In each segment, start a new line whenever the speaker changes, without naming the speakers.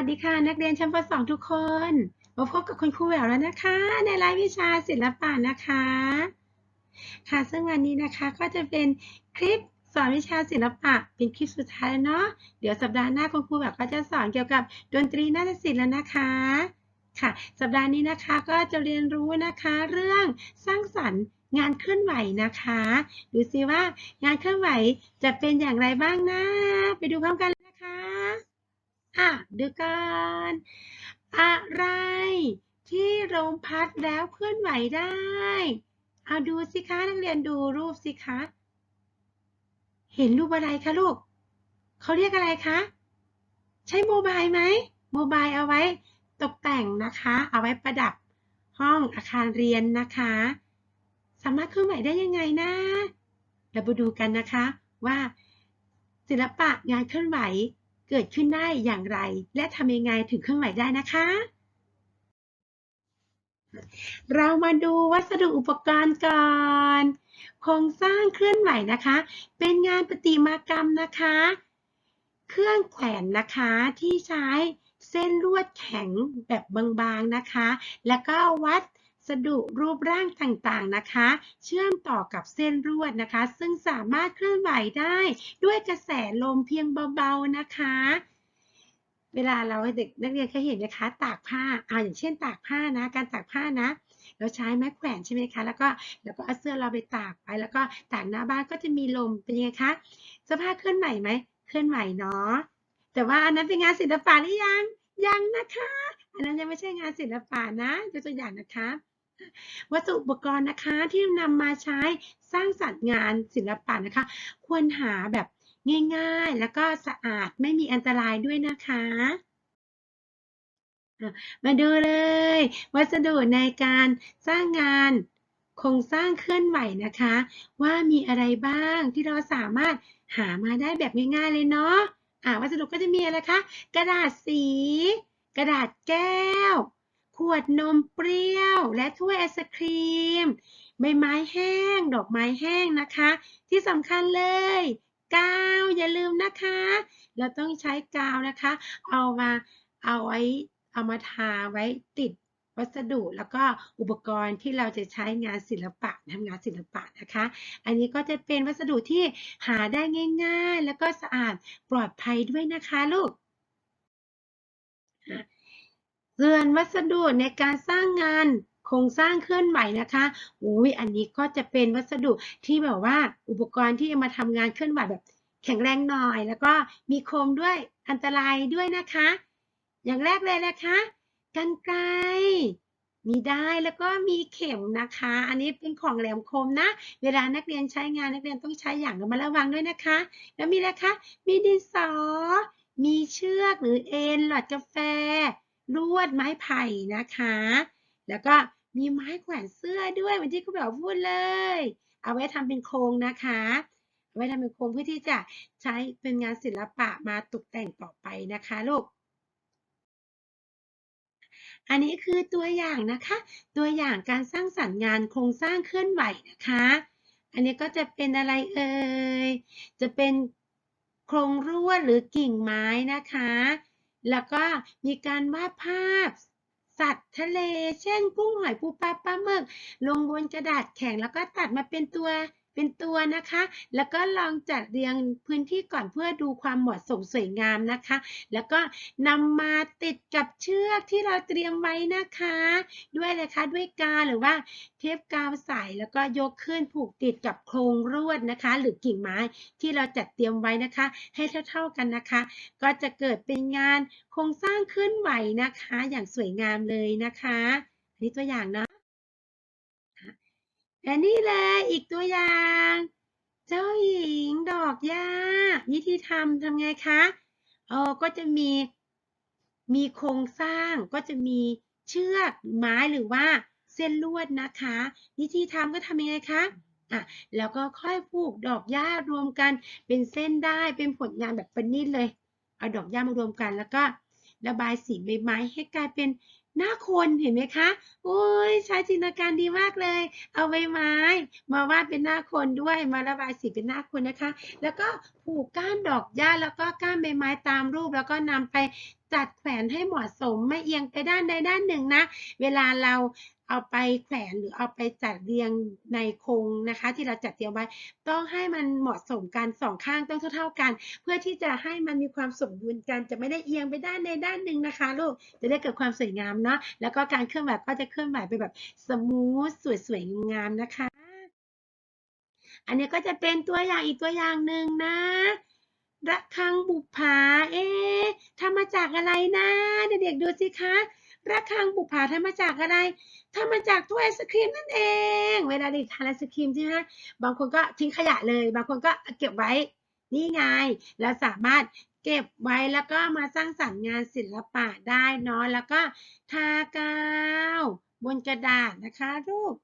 วัสดีค่ะ นักเรียนชั้นป .2 ทุกคนมาพบกับคุณครูแหววแล้วนะคะ ในรายวิชาศิลปะนะคะ ค่ะซึ่งวันนี้นะคะก็จะเป็นคลิปสอนวิชาศิลปะเป็นคลิปสุดท้ายแล้วเนาะเดี๋ยวสัปดาห์หน้าคุณครูแหววก็จะสอนเกี่ยวกับดนตรีนาฏศิลป์แล้วนะคะค่ะ สัปดาห์นี้นะคะก็จะเรียนรู้นะคะเรื่องสร้างสรรค์งานเคลื่อนไหวนะคะ ดูซิว่างานเคลื่อนไหวจะเป็นอย่างไรบ้างนะ ไปดูพร้อมกันนะคะ อะดูกันอะไร ที่ลมพัดแล้วเคลื่อนไหวได้เอาดูสิคะนักเรียนดูรูปสิคะเห็นรูปอะไรคะลูกเขาเรียกอะไรคะ ใช้โมบายไหมโมบายเอาไว้ตกแต่งนะคะ เอาไว้ประดับห้องอาคารเรียนนะคะ สามารถเคลื่อนไหวได้ยังไงนะเราไปดูกันนะคะว่าศิลปะงานเคลื่อนไหว เกิดขึ้นได้อย่างไร และทำยังไงถึงเคลื่อนไหวได้นะคะ เรามาดูวัสดุอุปกรณ์ก่อนโครงสร้างเคลื่อนไหวนะคะ เป็นงานประติมากรรมนะคะ เครื่องแขวนนะคะที่ใช้เส้นลวดแข็งแบบบางๆนะคะ แล้วก็วัด สดุรูปร่างต่างๆนะคะ เชื่อมต่อกับเส้นลวดนะคะ ซึ่งสามารถเคลื่อนไหวได้ด้วยกระแสลมเพียงเบาๆนะคะ เวลาเราเด็กนักเรียนเคยเห็นไหมคะ ตากผ้าเอาอย่างเช่นตากผ้านะ การตากผ้านะเราใช้ไม้แขวนใช่ไหมคะ แล้วก็แล้วก็เอาเสื้อเราไปตากไป แล้วก็ตากหน้าบ้านก็จะมีลมเป็นยังไงคะเสื้อผ้าเคลื่อนไหวไหมเคลื่อนไหวเนาะแต่ว่าอันนั้นเป็นงานศิลปะหรือยังยังนะคะ อันนั้นยังไม่ใช่งานศิลปะนะยกตัวอย่างนะคะ วัสดุอุปกรณ์นะคะที่นำมาใช้สร้างสรรค์งานศิลปะนะคะ ควรหาแบบง่ายๆ แล้วก็สะอาดไม่มีอันตรายด้วยนะคะ มาดูเลย วัสดุในการสร้างงานโครงสร้างเคลื่อนไหวนะคะ ว่ามีอะไรบ้างที่เราสามารถหามาได้แบบง่ายๆเลยเนาะอ่าวัสดุก็จะมีอะไรคะ กระดาษสี กระดาษแก้ว ขวดนมเปรี้ยว และถ้วยไอศครีม ใบไม้แห้ง ดอกไม้แห้งนะคะ ที่สำคัญเลยกาวอย่าลืมนะคะ เราต้องใช้กาวนะคะ เอามาเอาไว้เอามาทาไว้ติดวัสดุแล้วก็อุปกรณ์ที่เราจะใช้งานศิลปะทำงานศิลปะนะคะ อันนี้ก็จะเป็นวัสดุที่หาได้ง่าย ๆ แล้วก็สะอาดปลอดภัยด้วยนะคะลูก ส่วนวัสดุในการสร้างงานโครงสร้างเคลื่อนไหวนะคะอุ้ยอันนี้ก็จะเป็นวัสดุที่แบบว่าอุปกรณ์ที่จะมาทำงานเคลื่อนไหวแบบแข็งแรงหน่อย แล้วก็มีคมด้วยอันตรายด้วยนะคะ อย่างแรกเลยนะคะกรรไกรมีได้แล้วก็มีเข็มนะคะ อันนี้เป็นของแหลมคมนะ เวลานักเรียนใช้งานนักเรียนต้องใช้อย่างระมัดระวังด้วยนะคะ แล้วมีอะไรคะ มีดินสอ มีเชือกหรือเอ็นหลอดกาแฟ ลวดไม้ไผ่นะคะ แล้วก็มีไม้แขวนเสื้อด้วยเหมือนที่คุณแบบพูดเลย เอาไว้ทำเป็นโครงนะคะเอาไว้ทำเป็นโครงเพื่อที่จะใช้เป็นงานศิลปะมาตกแต่งต่อไปนะคะลูก อันนี้คือตัวอย่างนะคะ ตัวอย่างการสร้างสรรค์งานโครงสร้างเคลื่อนไหวนะคะ อันนี้ก็จะเป็นอะไรเอ่ย จะเป็นโครงลวดหรือกิ่งไม้นะคะ แล้วก็มีการวาดภาพ สัตว์ทะเล เช่น กุ้งหอยปูปลาปลาหมึก ลงบนกระดาษแข็งแล้วก็ตัดมาเป็นตัว เป็นตัวนะคะ แล้วก็ลองจัดเรียงพื้นที่ก่อนเพื่อดูความเหมาะสมสวยงามนะคะ แล้วก็นำมาติดกับเชือกที่เราเตรียมไว้นะคะ ด้วยเลยคะด้วยกาวหรือว่าเทปกาวใสแล้วก็ยกขึ้นผูกติดกับโครงลวดนะคะ หรือกิ่งไม้ที่เราจัดเตรียมไว้นะคะ ให้เท่า ๆกันนะคะ ก็จะเกิดเป็นงานโครงสร้างเคลื่อนไหวนะคะ อย่างสวยงามเลยนะคะอันนี้ตัวอย่างเนาะ และนี่เลยอีกตัวอย่าง เจ้าหญิงดอกหญ้าวิธีทำทำไงคะเออก็จะมีมีโครงสร้างก็จะมีเชือกไม้หรือว่าเส้นลวดนะคะ วิธีทำก็ทำยังไงคะอะแล้วก็ค่อยผูกดอกหญ้ารวมกันเป็นเส้นได้เป็นผลงานแบบประณีตเลย เอาดอกหญ้ามารวมกัน แล้วก็ระบายสีใบไม้ให้กลายเป็น หน้าคนเห็นไหมคะ โอ้ยใช้จินตนาการดีมากเลย เอาใบไม้ มาวาดเป็นหน้าคนด้วยมาระบายสีเป็นหน้าคนนะคะ แล้วก็ผูกก้านดอกหญ้าแล้วก็ก้านใบไม้ตามรูป แล้วก็นำไปจัดแขวนให้เหมาะสมไม่เอียงไปด้านใดด้านหนึ่งนะ เวลาเรา เอาไปแขวนหรือเอาไปจัดเรียงในโครงนะคะ ที่เราจัดเตรียมไว้ ต้องให้มันเหมาะสมกันสองข้างต้องเท่าๆกัน เพื่อที่จะให้มันมีความสมดุลกันจะไม่ได้เอียงไปด้านใดด้านหนึ่งนะคะลูกจะได้เกิดความสวยงามเนาะแล้วก็การเคลื่อนไหวก็จะเคลื่อนไหวไปแบบสมูทสวยๆงามๆนะคะ อันนี้ก็จะเป็นตัวอย่างอีกตัวอย่างหนึ่งนะระฆังบุปผา เอ๊ะทำมาจากอะไรนะ เด็กๆดูสิคะ ระฆังบุปผาทำมาจากอะไรทำมาจากถ้วยไอศครีมนั่นเอง เวลาเด็กทานไอศครีมใช่ไหมบางคนก็ทิ้งขยะเลย บางคนก็เก็บไว้นี่ไงเราสามารถเก็บไว้แล้วก็มาสร้างสรรค์งานศิลปะได้เนาะแล้วก็ทากาวบนกระดาษนะคะ รูป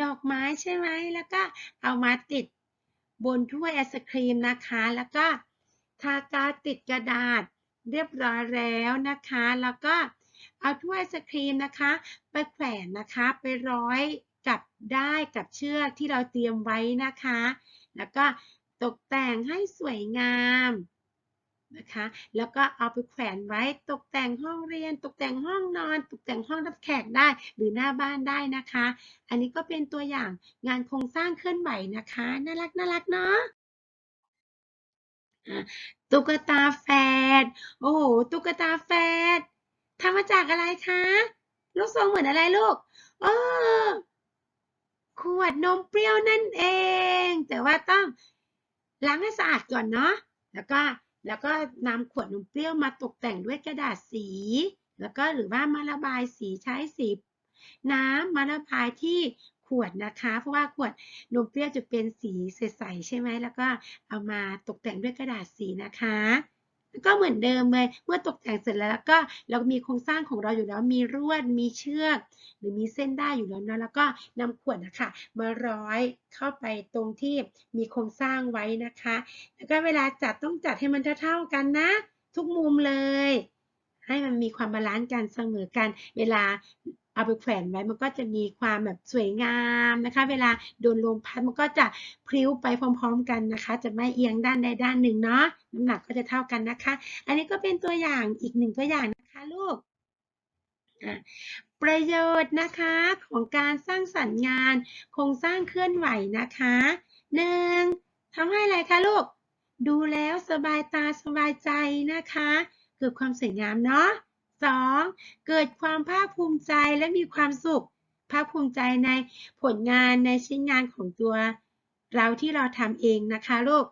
ดอกไม้ใช่ไหมแล้วก็เอามาติดบนถ้วยไอศครีมนะคะ แล้วก็ทากาวติดกระดาษเรียบร้อยแล้วนะคะ แล้วก็ เอาถ้วยไอศครีมนะคะ ไปแขวนนะคะ ไปร้อยกับได้กับเชือกที่เราเตรียมไว้นะคะ แล้วก็ตกแต่งให้สวยงามนะคะ แล้วก็เอาไปแขวนไว้ตกแต่งห้องเรียน ตกแต่งห้องนอน ตกแต่งห้องรับแขกได้หรือหน้าบ้านได้นะคะ อันนี้ก็เป็นตัวอย่างงานโครงสร้างเคลื่อนไหวนะคะ น่ารักน่ารักเนาะอะตุ๊กตาแฝด โอ้โห ตุ๊กตาแฝด ทำมาจากอะไรคะ ลูกทรงเหมือนอะไรลูกเออขวดนมเปรี้ยวนั่นเอง แต่ว่าต้องล้างให้สะอาดก่อนเนาะ แล้วก็แล้วก็นำขวดนมเปรี้ยวมาตกแต่งด้วยกระดาษสี แล้วก็หรือว่ามาระบายสีใช้สีน้ำมาระบายที่ขวดนะคะ เพราะว่าขวดนมเปรี้ยวจะเป็นสีใสๆใช่ไหมแล้วก็เอามาตกแต่งด้วยกระดาษสีนะคะ ก็เหมือนเดิมเลย เมื่อตกแต่งเสร็จแล้วก็เรามีโครงสร้างของเราอยู่แล้ว มีรวด มีเชือก หรือมีเส้นได้อยู่แล้วนะ แล้วก็นำขวดนะคะ มาร้อยเข้าไปตรงที่มีโครงสร้างไว้นะคะ แล้วก็เวลาจัดต้องจัดให้มันเท่าๆกันนะ ทุกมุมเลย ให้มันมีความบาลานซ์กันเสมอกัน เวลา เอาไปแขวนไว้มันก็จะมีความแบบสวยงามนะคะ เวลาโดนลมพัดมันก็จะพลิ้วไปพร้อมๆกันนะคะ จะไม่เอียงด้านใดด้านหนึ่งเนาะน้ำหนักก็จะเท่ากันนะคะ อันนี้ก็เป็นตัวอย่างอีกหนึ่งตัวอย่างนะคะลูกประโยชน์นะคะของการสร้างสรรค์งานโครงสร้างเคลื่อนไหวนะคะหนึ่งทำให้อะไรคะลูก ดูแล้วสบายตาสบายใจนะคะ เกิดความสวยงามเนาะ สองเกิดความภาคภูมิใจและมีความสุข ภาคภูมิใจในผลงานในชิ้นงานของตัว เราที่เราทำเองนะคะลูก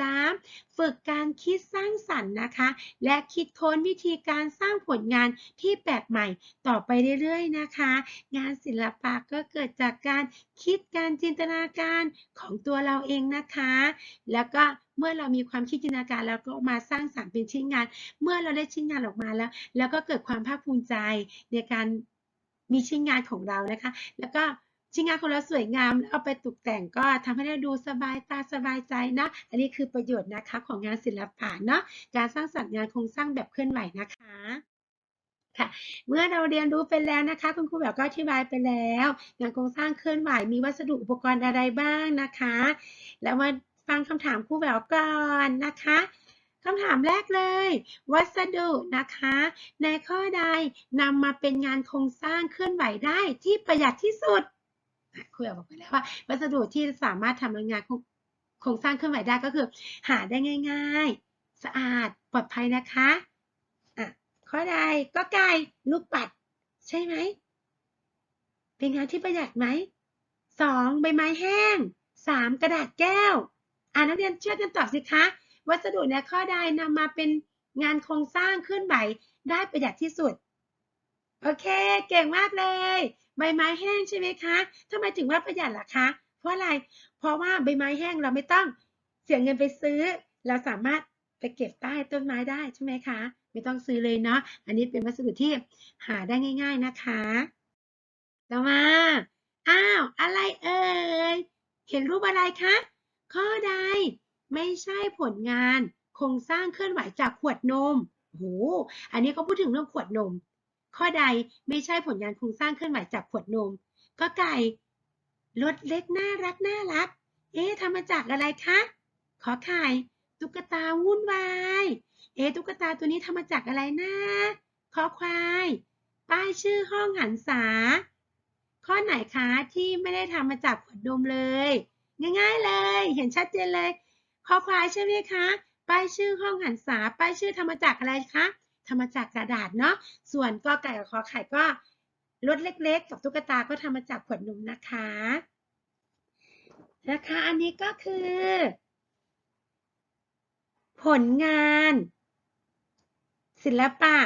สามฝึกการคิดสร้างสรรค์นะคะ และคิดค้นวิธีการสร้างผลงานที่แปลกใหม่ต่อไปเรื่อยๆนะคะ งานศิลปะก็เกิดจากการคิดการจินตนาการของตัวเราเองนะคะ แล้วก็ เมื่อเรามีความคิดจินตนาการแล้วก็มาสร้างสรรค์เป็นชิ้นงาน เมื่อเราได้ชิ้นงานออกมาแล้ว แล้วก็เกิดความภาคภูมิใจในการมีชิ้นงานของเรานะคะ แล้วก็ชิ้นงานของเราสวยงามแล้วเอาไปตกแต่งก็ทำให้เราดูสบายตาสบายใจนะ อันนี้คือประโยชน์นะคะของงานศิลปะเนาะ การสร้างสรรค์งานคงสร้างแบบเคลื่อนไหวนะคะค่ะเมื่อเราเรียนรู้ไปแล้วนะคะ คุณครูแบบก็อธิบายไปแล้วงานโครงสร้างเคลื่อนไหวมีวัสดุอุปกรณ์อะไรบ้างนะคะ แล้วมา คำถามครูแบบก่อนนะคะคำถามแรกเลย วัสดุนะคะ ในข้อใดนำมาเป็นงานโครงสร้างเคลื่อนไหวได้ที่ประหยัดที่สุดครูแบบบอกไปแล้วว่า วัสดุที่สามารถทำงานโครงสร้างเคลื่อนไหวได้ก็คือ หาได้ง่าย ๆ สะอาดปลอดภัยนะคะอะข้อใดก็ไก่ลูกปัด ใช่ไหมเป็นงานที่ประหยัดไหมสองใบไม้แห้งสามกระดาษแก้ว อ่านักเรียนช่วยกันตอบสิคะ วัสดุในข้อใดนำมาเป็นงานโครงสร้างเคลื่อนไหวได้ประหยัดที่สุด โอเค เก่งมากเลย ใบไม้แห้งใช่ไหมคะทำไมถึงว่าประหยัดล่ะคะ เพราะอะไร เพราะว่าใบไม้แห้งเราไม่ต้องเสียเงินไปซื้อ เราสามารถไปเก็บใต้ต้นไม้ได้ใช่ไหมคะ ไม่ต้องซื้อเลยเนาะ อันนี้เป็นวัสดุที่หาได้ง่าย ๆนะคะ ต่อมา อ้าว อะไรเอ่ย เห็นรูปอะไรคะ ข้อใดไม่ใช่ผลงานโครงสร้างเคลื่อนไหวจากขวดนมโหอันนี้เขาพูดถึงเรื่องขวดนม ข้อใดไม่ใช่ผลงานโครงสร้างเคลื่อนไหวจากขวดนม ก็ไก่รถเล็กน่ารักน่ารัก เอ๊ะทำมาจากอะไรคะ ขอไข่ตุ๊กตาวุ่นวาย เอ๊ะตุ๊กตาตัวนี้ทำมาจากอะไรนะ ขอควาย ป้ายชื่อห้องหันษา ข้อไหนคะที่ไม่ได้ทำมาจากขวดนมเลย ง่ายๆเลย เห็นชัดเจนเลยคอควายใช่ไหมคะ ป้ายชื่อห้องหันษา ป้ายชื่อทำมาจากอะไรคะทำมาจากกระดาษเนาะ ส่วนกอไก่กับขอไข่ก็รถเล็ก ๆ กับตุ๊กตาก็ทำมาจากขวดนมนะคะ นะคะ อันนี้ก็คือ ผลงาน ศิลปะ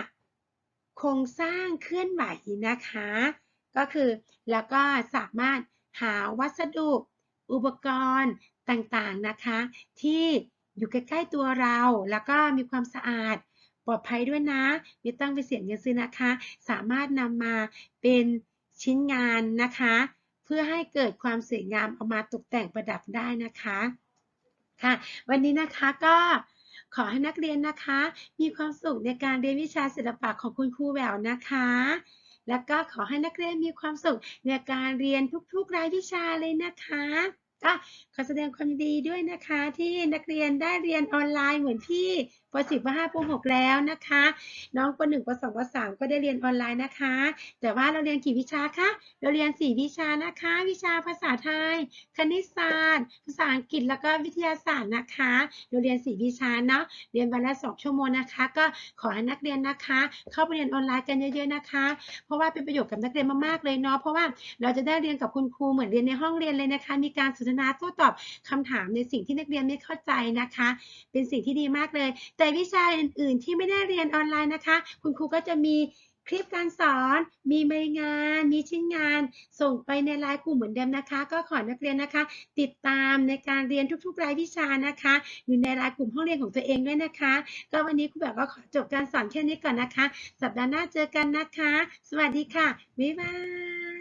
โครงสร้างเคลื่อนไหวนะคะ ก็คือแล้วก็สามารถหาวัสดุ อุปกรณ์ต่างๆนะคะ ที่อยู่ใกล้ๆตัวเรา แล้วก็มีความสะอาดปลอดภัยด้วยนะ ไม่ต้องไปเสียเงินซื้อนะคะ สามารถนำมาเป็นชิ้นงานนะคะ เพื่อให้เกิดความสวยงามเอามาตกแต่งประดับได้นะคะค่ะ วันนี้นะคะก็ขอให้นักเรียนนะคะ มีความสุขในการเรียนวิชาศิลปะของคุณครูแววนะคะ แล้วก็ขอให้นักเรียนมีความสุขในการเรียนทุกๆรายวิชาเลยนะคะ ก็ขอแสดงความดีด้วยนะคะที่นักเรียนได้เรียนออนไลน์เหมือนพี่ป .10 ป .5 ป .6 แล้วนะคะ น้องป .1 ป .2 ป .3 ก็ได้เรียนออนไลน์นะคะ แต่ว่าเราเรียนกี่วิชาคะเราเรียน 4 วิชานะคะ วิชาภาษาไทย คณิตศาสตร์ ภาษาอังกฤษแล้วก็วิทยาศาสตร์นะคะเราเรียน 4 วิชาเนาะเรียนวันละ 2 ชั่วโมงนะคะ ก็ขอให้นักเรียนนะคะ เข้าไปเรียนออนไลน์กันเยอะๆนะคะ เพราะว่าเป็นประโยชน์กับนักเรียนมากๆเลยเนาะเพราะว่าเราจะได้เรียนกับคุณครูเหมือนเรียนในห้องเรียนเลยนะคะ มีการสนทนาโต้ตอบคำถามในสิ่งที่นักเรียนไม่เข้าใจนะคะ เป็นสิ่งที่ดีมากเลย แต่วิชาอื่น ๆ ที่ไม่ได้เรียนออนไลน์นะคะ คุณครูก็จะมีคลิปการสอน มีใบงาน มีชิ้นงาน ส่งไปในไลน์กลุ่มเหมือนเดิมนะคะ ก็ขอนักเรียนนะคะ ติดตามในการเรียนทุก ๆ รายวิชานะคะ อยู่ในไลน์กลุ่มห้องเรียนของตัวเองด้วยนะคะ ก็วันนี้ครูแบบก็ขอจบการสอนแค่นี้ก่อนนะคะ สัปดาห์หน้าเจอกันนะคะ สวัสดีค่ะ บ๊ายบาย